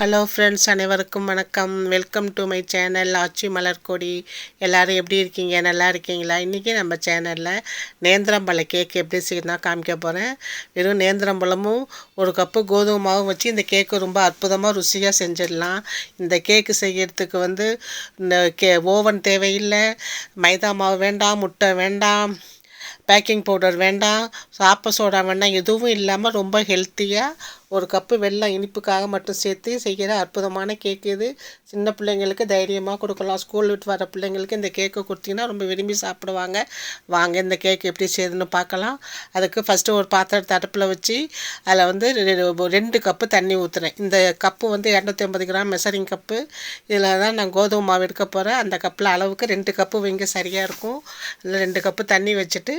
Hello friends அனைவருக்கும் வணக்கம். Welcome to my channel Aachi Malarkodi. எல்லோரும் எப்படி இருக்கீங்க? நல்லா இருக்கீங்களா? இன்றைக்கி நம்ம சேனலில் நேந்திரம்பழ கேக் எப்படி செய்யணும் காமிக்க போகிறேன் வெறும் நேந்திரம்பழமும் ஒரு கப்பு கோதுமை மாவும் வச்சு இந்த கேக்கு ரொம்ப அற்புதமாக ருசியாக செஞ்சிடலாம். இந்த கேக்கு செய்கிறதுக்கு வந்து இந்த கே ஓவன் தேவையில்லை. மைதா மாவு வேண்டாம் முட்டை வேண்டாம் பேக்கிங் பவுடர் வேண்டாம் சாப்ப சோடா வேண்டாம் எதுவும் இல்லாமல் ரொம்ப ஹெல்த்தியாக ஒரு கப்பு வெள்ளம் இனிப்புக்காக மட்டும் சேர்த்து செய்கிற அற்புதமான கேக் இது. சின்ன பிள்ளைங்களுக்கு தைரியமாக கொடுக்கலாம். ஸ்கூல் விட்டு வர பிள்ளைங்களுக்கு இந்த கேக்கை கொடுத்தீங்கன்னா ரொம்ப விரும்பி சாப்பிடுவாங்க. வாங்க இந்த கேக் எப்படி செய்யுதுன்னு பார்க்கலாம். அதுக்கு ஃபஸ்ட்டு ஒரு பாத்திரத்தை அடுப்பில் வச்சு அதில் வந்து ரெண்டு கப்பு தண்ணி ஊற்றுறேன் இந்த கப்பு வந்து இரநூத்தி ஐம்பது கிராம் மெசரிங் கப்பு. இதில் தான் நான் கோதுமை மாவு எடுக்க போகிறேன் அந்த கப்பில் அளவுக்கு ரெண்டு கப்பு வைங்க சரியாக இருக்கும். இல்லை ரெண்டு கப்பு தண்ணி வச்சுட்டு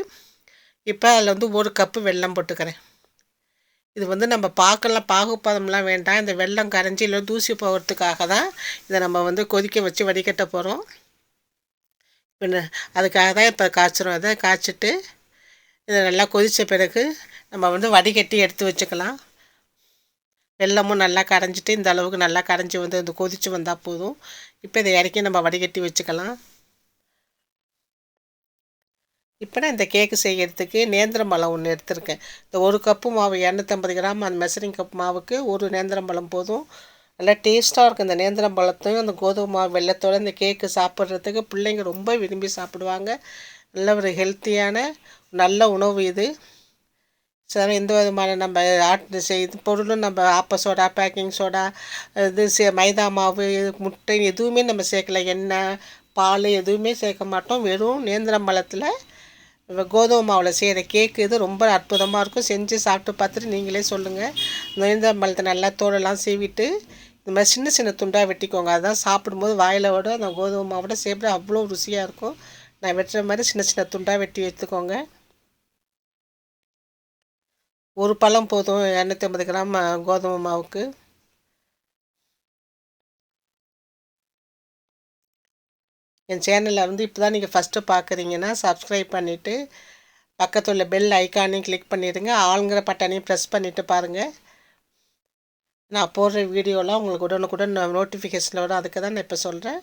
இப்போ அதில் வந்து ஒரு கப்பு வெல்லம் போட்டுக்கிறேன். இது வந்து நம்ம பார்க்கலாம் பாகுப்பதம்லாம் வேண்டாம். இந்த வெள்ளம் கரைஞ்சி இல்லை தூசி போகிறதுக்காக தான் இதை நம்ம வந்து கொதிக்க வச்சு வடிகட்ட போகிறோம் பின்ன அதுக்காக தான் இப்போ காய்ச்சிரும் அதை காய்ச்சிட்டு இதை நல்லா கொதித்த பிறகு நம்ம வந்து வடிகட்டி எடுத்து வச்சுக்கலாம். வெள்ளமும் நல்லா கரைஞ்சிட்டு இந்த அளவுக்கு நல்லா கரைஞ்சி வந்து இந்த கொதித்து வந்தால் போதும். இப்போ இதை இறக்கி நம்ம வடிகட்டி வச்சுக்கலாம். இப்போ நான் இந்த கேக்கு செய்கிறதுக்கு நேந்திரம்பழம் ஒன்று எடுத்திருக்கேன். இந்த ஒரு கப்பு மாவு இரநூத்தம்பது கிராம் அந்த மெசரிங் கப் மாவுக்கு ஒரு நேந்திரம்பழம் போதும். நல்லா டேஸ்ட்டாக இருக்கும் இந்த நேந்திரம்பழத்தையும் அந்த கோதுமை மாவு வெள்ளத்தோடு இந்த கேக்கு சாப்பிட்றதுக்கு பிள்ளைங்க ரொம்ப விரும்பி சாப்பிடுவாங்க. நல்ல ஒரு ஹெல்த்தியான நல்ல உணவு இது. சார் எந்த விதமான நம்ம ஆட் செய்து பொருளும் நம்ம ஆப்ப சோடா பேக்கிங் சோடா இது சே மைதா மாவு முட்டை எதுவுமே நம்ம சேர்க்கல. எண்ணெய் பால் எதுவுமே சேர்க்க மாட்டோம். வெறும் நேந்திரம் பழத்தில் கோதுமை மாவில் செய்கிற கேக்கு இது ரொம்ப அற்புதமாக இருக்கும். செஞ்சு சாப்பிட்டு பார்த்துட்டு நீங்களே சொல்லுங்கள் நேந்திரம்பழத்தை நல்லா தோலெல்லாம் சீவிட்டு இந்த மாதிரி சின்ன சின்ன துண்டாக வெட்டிக்கோங்க. அதுதான் சாப்பிடும்போது வாயில் விட அந்த கோதுமை மாவோட சேர்த்து அவ்வளோ ருசியாக இருக்கும். நான் வெட்டுற மாதிரி சின்ன சின்ன துண்டாக வெட்டி எடுத்துக்கோங்க. ஒரு பழம் போதும். இரநூத்தி ஐம்பது கிராம் கோதுமை மாவுக்கு. என் சேனலில் வந்து இப்போ தான் நீங்கள் ஃபஸ்ட்டு பார்க்குறீங்கன்னா சப்ஸ்கிரைப் பண்ணிவிட்டு பக்கத்தில் உள்ள பெல் ஐக்கானையும் கிளிக் பண்ணிடுங்க. ஆளுங்கிற பட்டனையும் ப்ரெஸ் பண்ணிவிட்டு பாருங்கள் நான் போடுற வீடியோலாம் உங்களுக்கு உடனுக்குடன் நோட்டிஃபிகேஷனில் வரும். அதுக்கு தான் நான் இப்போ சொல்கிறேன்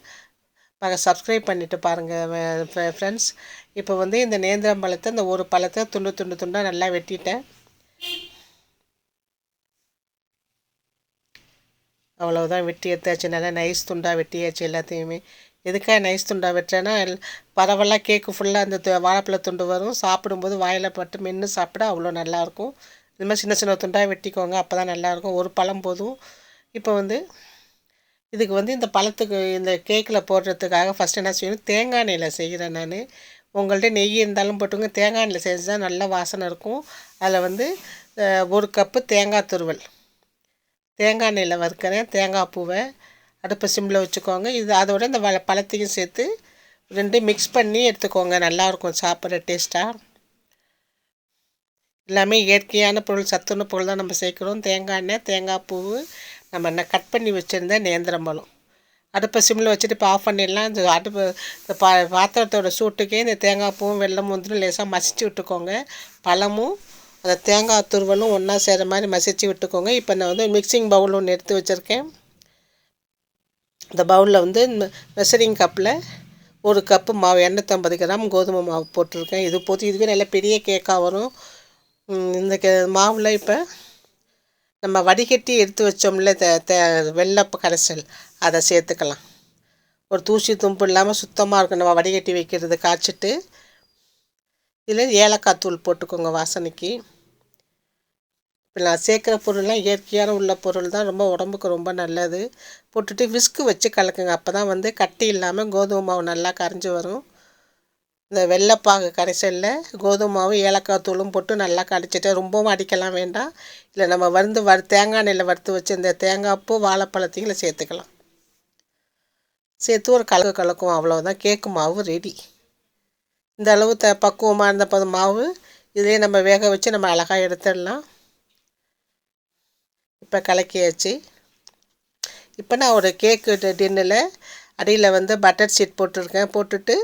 பாருங்கள் சப்ஸ்கிரைப் பண்ணிவிட்டு பாருங்கள் ஃப்ரெண்ட்ஸ் இப்போ வந்து இந்த நேந்திரம் பழத்தை இந்த ஒரு பழத்தை துண்டு துண்டு துண்டாக நல்லா வெட்டிட்டேன். அவ்வளோதான் வெட்டி எடுத்தாச்சு நல்லா நைஸ் துண்டாக வெட்டியாச்சு எல்லாத்தையுமே. எதுக்காக நைஸ் துண்டா வெட்டுறேன்னா பரவலாக கேக்கு ஃபுல்லாக அந்த வாழைப்பழ துண்டு வரும். சாப்பிடும்போது வாயில் பட்டு மென்று சாப்பிட அவ்வளோ நல்லாயிருக்கும் இது மாதிரி சின்ன சின்ன துண்டாக வெட்டிக்கோங்க அப்போ தான் நல்லாயிருக்கும் ஒரு பழம் போதும். இப்போ வந்து இதுக்கு வந்து இந்த பழத்துக்கு இந்த கேக்கில் போடுறதுக்காக ஃபஸ்ட்டு என்ன செய்யணும்? தேங்காய் எண்ணெயில் செய்கிறேன் நான். உங்கள்கிட்ட நெய் இருந்தாலும் போட்டுங்க தேங்காய் எண்ணெயில் செஞ்சால் நல்ல வாசனை இருக்கும். அதில் வந்து ஒரு கப்பு தேங்காய் துருவல். தேங்காய் எண்ணெயில் வறுக்கிறேன். தேங்காய் பூவை. அடுப்பை சிம்மில் வச்சுக்கோங்க. இது அதோட இந்த வ பழத்தையும் சேர்த்து ரெண்டு மிக்ஸ் பண்ணி எடுத்துக்கோங்க. நல்லாயிருக்கும் சாப்பிட்ற டேஸ்ட்டாக எல்லாமே இயற்கையான பொருள் சத்துண பொருள் தான் நம்ம சேர்க்குறோம். தேங்காய் எண்ணெய் தேங்காய் பூ நம்ம என்ன கட் பண்ணி வச்சுருந்த நேந்திரம்பழம் அடுப்பை சிம்மில் வச்சுட்டு இப்போ ஆஃப் பண்ணிடலாம். இந்த அடுப்பு இந்த பா பாத்திரத்தோட சூட்டுக்கே இந்த தேங்காய் பூவும் வெள்ளம் வந்துடும் லேசாக மசிச்சு விட்டுக்கோங்க. பழமும் அந்த தேங்காய் துருவலும் ஒன்றா சேர மாதிரி மசிச்சு விட்டுக்கோங்க. இப்போ நான் வந்து மிக்சிங் பவுல் ஒன்று எடுத்து வச்சுருக்கேன். இந்த பவுலில் வந்து மெசரிங் கப்பில் ஒரு கப்பு மாவு எண்ணூற்றம்பது கிராம் கோதுமை மாவு போட்டிருக்கேன். இது போட்டு இதுவே நல்ல பெரிய கேக்காக வரும். இந்த கே மாவில் இப்போ நம்ம வடிகட்டி எடுத்து வச்சோம்ல தே தே வெள்ளப்பு கரைசல். அதை சேர்த்துக்கலாம். ஒரு தூசி தும்பு இல்லாமல் சுத்தமாக இருக்கும் நம்ம வடிகட்டி வைக்கிறது காய்ச்சிட்டு. இதில் ஏலக்காய் தூள் போட்டுக்கோங்க வாசனைக்கு. இப்போ நான் சேர்க்குற பொருள்லாம் இயற்கையான உள்ள பொருள் தான் ரொம்ப உடம்புக்கு ரொம்ப நல்லது. போட்டுட்டு விஸ்கு வச்சு கலக்குங்க. அப்போ தான் வந்து கட்டி இல்லாமல் கோதுமை மாவு நல்லா கரைஞ்சி வரும். இந்த வெள்ளைப்பாகு கரைசலில் கோதுமை மாவு ஏலக்காய் தூளும் போட்டு நல்லா கடிச்சிட்டு ரொம்பவும் அடிக்கலாம் வேண்டாம். இல்லை நம்ம வந்து வறு தேங்காய் எண்ணெயில் வறுத்து வச்சு இந்த தேங்காய் பூ வாழைப்பழத்தையும் சேர்த்துக்கலாம். சேர்த்து ஒரு கலக்கு கலக்கும் அவ்வளோதான் கேக்கு மாவு ரெடி இந்த அளவு த பக்குவமாக இருந்த மாவு இதிலே நம்ம வேக வச்சு நம்ம அழகாக எடுத்துடலாம். இப்போ கலக்கியாச்சு. இப்போ நான் ஒரு கேக்கு டின்னில் அடியில் வந்து பட்டர் சீட் போட்டிருக்கேன். போட்டுட்டு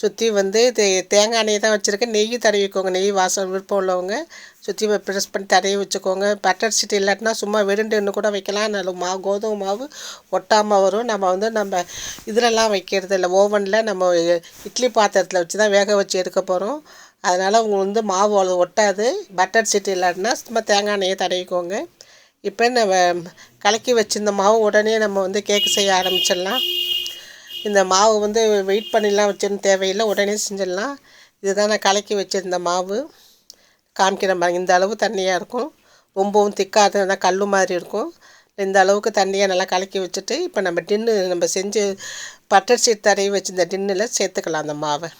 சுற்றி வந்து தே தேங்காய் எண்ணெய் தான் வச்சுருக்கேன். நெய் தடவிக்கோங்க நெய் வாசம் விருப்பம் உள்ளவங்க சுற்றி ப்ரெஸ் பண்ணி தடவி வச்சுக்கோங்க. பட்டர் ஷீட் இல்லாட்டினா சும்மா வெறுண்டுன்னு கூட வைக்கலாம். நல்ல மாவு கோதுமை மாவு ஒட்டாமல் வரும். நம்ம வந்து நம்ம இதிலலாம் வைக்கிறது இல்லை. ஓவனில் நம்ம இட்லி பாத்திரத்தில் வச்சு தான் வேக வச்சு எடுக்க போகிறோம் அதனால் உங்களுக்கு வந்து மாவு அவ்வளோ ஒட்டாது. பட்டர் ஷீட் இல்லாட்டினா சும்மா தேங்காய் எண்ணெயை தடவிக்கோங்க. இப்போ நம்ம கலக்கி வச்சுருந்த மாவு உடனே நம்ம வந்து கேக்கு செய்ய ஆரம்பிச்சிடலாம். இந்த மாவு வந்து வெயிட் பண்ணிலாம் வச்சிருந்த தேவையில்லை உடனே செஞ்சிடலாம். இதுதான் நான் கலக்கி வச்சுருந்த மாவு. காமிக்கிற மாதிரி இந்த அளவு தண்ணியாக இருக்கும். ரொம்பவும் திக்காக கல் மாதிரி இருக்கும். இந்த அளவுக்கு தண்ணியை நல்லா கலக்கி வச்சுட்டு இப்போ நம்ம டின்னு நம்ம செஞ்சு பட்டர் சீட் தடவி வச்சுருந்த டின்னில் சேர்த்துக்கலாம் அந்த மாவை.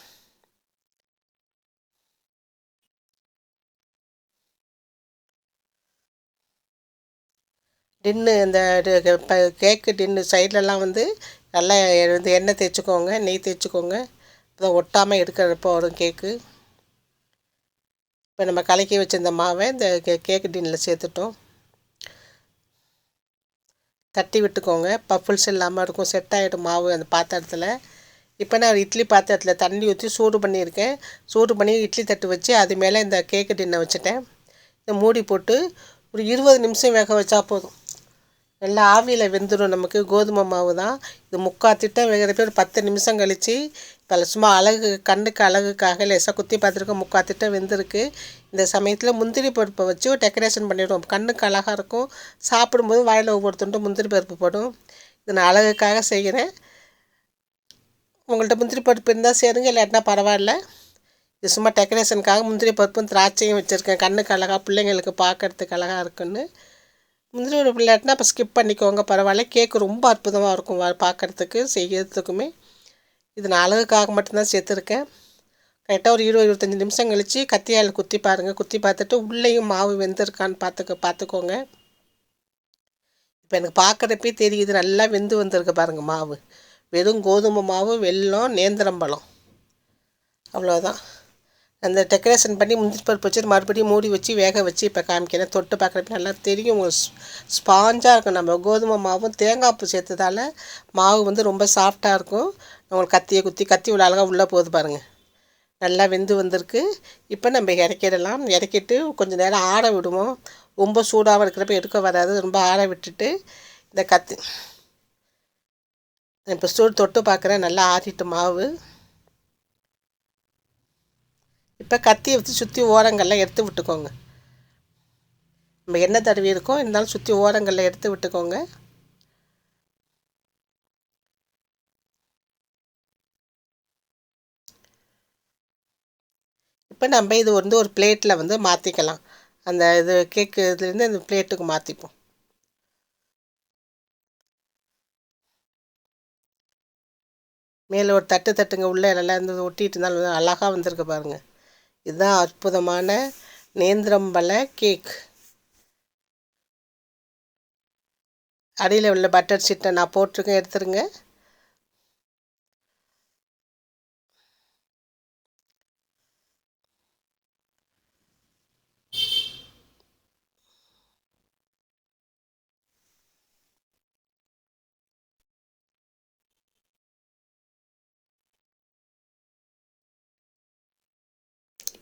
டின்னு இந்த கேக்கு டின்னு சைட்லலாம் வந்து நல்லா வந்து எண்ணெய் தேய்ச்சிக்கோங்க நெய் தேய்ச்சிக்கோங்க. அதை ஒட்டாமல் எடுக்கிறப்போ வரும் கேக்கு. இப்போ நம்ம கலக்கி வச்சிருந்த மாவை இந்த கே கேக்கு டின்னில் சேர்த்துட்டோம். தட்டி விட்டுக்கோங்க. பஃபிள்ஸ் இல்லாமல் இருக்கும். செட் ஆகிடும் மாவு அந்த பாத்திரத்தில். இப்போ நான் இட்லி பாத்திரத்தில் தண்ணி ஊற்றி சூடு பண்ணியிருக்கேன். சூடு பண்ணி இட்லி தட்டு வச்சு அது மேலே இந்த கேக்கு டின்னை வச்சுட்டேன். இதை மூடி போட்டு ஒரு இருபது நிமிஷம் வேக வச்சா போதும். நல்லா ஆவியில் வெந்துடும் நமக்கு. கோதுமை மாவு தான். இது முக்கால் திட்டம் வேகிறப்ப ஒரு பத்து நிமிஷம் கழித்து இப்போ சும்மா அழகு கண்ணுக்கு அழகுக்காக லேசாக குத்தி பார்த்துருக்கோம் முக்கால் திட்டம் வெந்திருக்கு. இந்த சமயத்தில் முந்திரி பருப்பை வச்சு டெக்கரேஷன் பண்ணிவிடுவோம் கண்ணுக்கு அழகாக இருக்கும். சாப்பிடும்போது வாயில் ஒவ்வொரு துண்டு முந்திரி பருப்பு போடும். இது நான் அழகுக்காக செய்கிறேன் உங்கள்கிட்ட முந்திரி பருப்பு இருந்தால் சேருங்க இல்லாட்டினா பரவாயில்ல. இது சும்மா டெக்கரேஷனுக்காக முந்திரி பருப்பும் திராட்சையும் வச்சுருக்கேன். கண்ணுக்கு அழகாக பிள்ளைங்களுக்கு பார்க்குறதுக்கு அழகாக இருக்குன்னு. முந்திரி பருப்பு இல்லாட்டினா அப்போ ஸ்கிப் பண்ணிக்கோங்க. பரவாயில்ல. கேக்கு ரொம்ப அற்புதமாக இருக்கும் பார்க்குறதுக்கு செய்கிறதுக்குமே இது நான் அழகுக்காக மட்டும்தான் சேர்த்துருக்கேன். கரெக்டாக ஒரு இருபது இருபத்தஞ்சி நிமிஷம் கழித்து கத்தியால் குத்தி பாருங்கள் குத்தி பார்த்துட்டு உள்ளேயும் மாவு வெந்திருக்கான்னு பார்த்துக்க பார்த்துக்கோங்க. இப்போ எனக்கு பார்க்குறப்பே தெரியுது. நல்லா வெந்து வந்திருக்கு பாருங்கள் மாவு. வெறும் கோதுமை மாவு வெல்லம் நேந்திரம்பழம் அவ்வளோதான் அந்த டெக்கரேஷன் பண்ணி முந்திரி பருப்பு வச்சு மறுபடியும் மூடி வச்சு வேக வச்சு இப்போ காமிக்கிறேன். தொட்டு பார்க்குறப்ப நல்லா தெரியும். ஸ்பாஞ்சாக இருக்கும். நம்ம கோதுமை மாவும் தேங்காய் பூ சேர்த்ததால் மாவு வந்து ரொம்ப சாஃப்டாக இருக்கும். உங்களுக்கு கத்தியை குத்தி கத்தி உள்ள அழகாக உள்ளே போகுது பாருங்கள் நல்லா வெந்து வந்திருக்கு. இப்போ நம்ம இறக்கிடலாம். இறக்கிட்டு கொஞ்சம் நேரம் ஆற விடுவோம். ரொம்ப சூடாகவும் இருக்கிறப்ப எடுக்க வராது. ரொம்ப ஆற விட்டுட்டு இந்த கத்தி இப்போ சூடு தொட்டு பார்க்குறேன். நல்லா ஆறிட்டு மாவு. இப்போ கத்தியை வச்சு சுற்றி ஓரங்களில் எடுத்து விட்டுக்கோங்க. நம்ம எண்ணெய் தடவி இருக்கோம் இருந்தாலும் சுற்றி ஓரங்களில் எடுத்து விட்டுக்கோங்க. இப்போ நம்ம இது வந்து ஒரு பிளேட்டில் வந்து மாற்றிக்கலாம் அந்த இது கேக்கு இதுலேருந்து அந்த பிளேட்டுக்கு மாற்றிப்போம் மேலே ஒரு தட்டு தட்டுங்க உள்ளே நல்லா இருந்து ஒட்டிகிட்டு இருந்தாலும் அழகாக வந்திருக்கு பாருங்கள் இதுதான் அற்புதமான நேந்திரம்பழ கேக் அடியில் உள்ள பட்டர் சீட்டை நான் போட்டிருக்கேன் எடுத்துருங்க.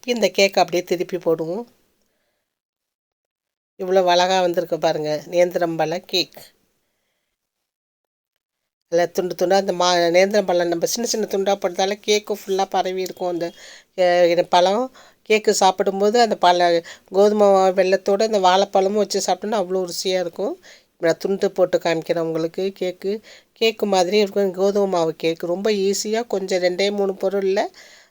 இந்த கேக் அப்படியே திருப்பி போடுவோம். இவ்வளோ அழகாக வந்திருக்கு பாருங்கள் நேந்திரம்பழ கேக் நல்லா துண்டு துண்டாக அந்த மா நேந்திரம்பழம் நம்ம சின்ன சின்ன துண்டாக போட்டதால கேக்கு ஃபுல்லாக பரவி இருக்கும். அந்த பழம் கேக்கு சாப்பிடும்போது அந்த பழ கோதுமை வெள்ளத்தோடு அந்த வாழைப்பழமும் வச்சு சாப்பிட்டோன்னா அவ்வளோ ருசியாக இருக்கும். நான் துண்டு போட்டு காமிக்கிறேன் உங்களுக்கு கேக்கு கேக்கு மாதிரி இருக்கும் கோதுமை மாவு கேக்கு ரொம்ப ஈஸியாக கொஞ்சம் ரெண்டே மூணு பொருளில்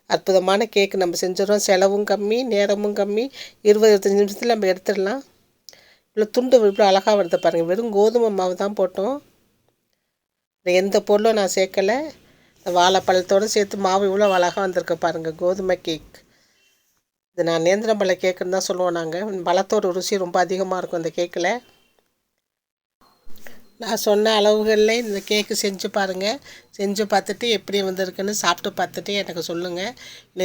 அற்புதமான கேக்கு நம்ம செஞ்சிடறோம். செலவும் கம்மி நேரமும் கம்மி. இருபது இருபத்தஞ்சி நிமிஷத்தில் நம்ம எடுத்துடலாம். இவ்வளோ துண்டு இவ்வளோ அழகாக வருது பாருங்கள் வெறும் கோதுமை மாவு தான் போட்டோம். எந்த பொருளும் நான் சேர்க்கலை. வாழைப்பழத்தோடு சேர்த்து மாவு இவ்வளோ அழகாக வந்திருக்கு பாருங்கள் கோதுமை கேக் இது நான் நேந்திரம் பழ கேக்குன்னு தான் சொல்லுவோம் நாங்கள் பழத்தோட ருசி ரொம்ப அதிகமாக இருக்கும் இந்த கேக்கில் நான் சொன்ன அளவுகளில் இந்த கேக்கு செஞ்சு பாருங்கள் செஞ்சு பார்த்துட்டு எப்படி வந்திருக்குன்னு சாப்பிட்டு பார்த்துட்டு எனக்கு சொல்லுங்கள்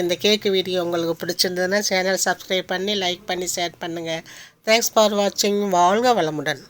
இந்த கேக்கு வீடியோ உங்களுக்கு பிடிச்சிருந்ததுன்னா சேனல் சப்ஸ்கிரைப் பண்ணி லைக் பண்ணி ஷேர் பண்ணுங்கள் தேங்க்ஸ் ஃபார் வாட்சிங் வாழ்க வளமுடன்.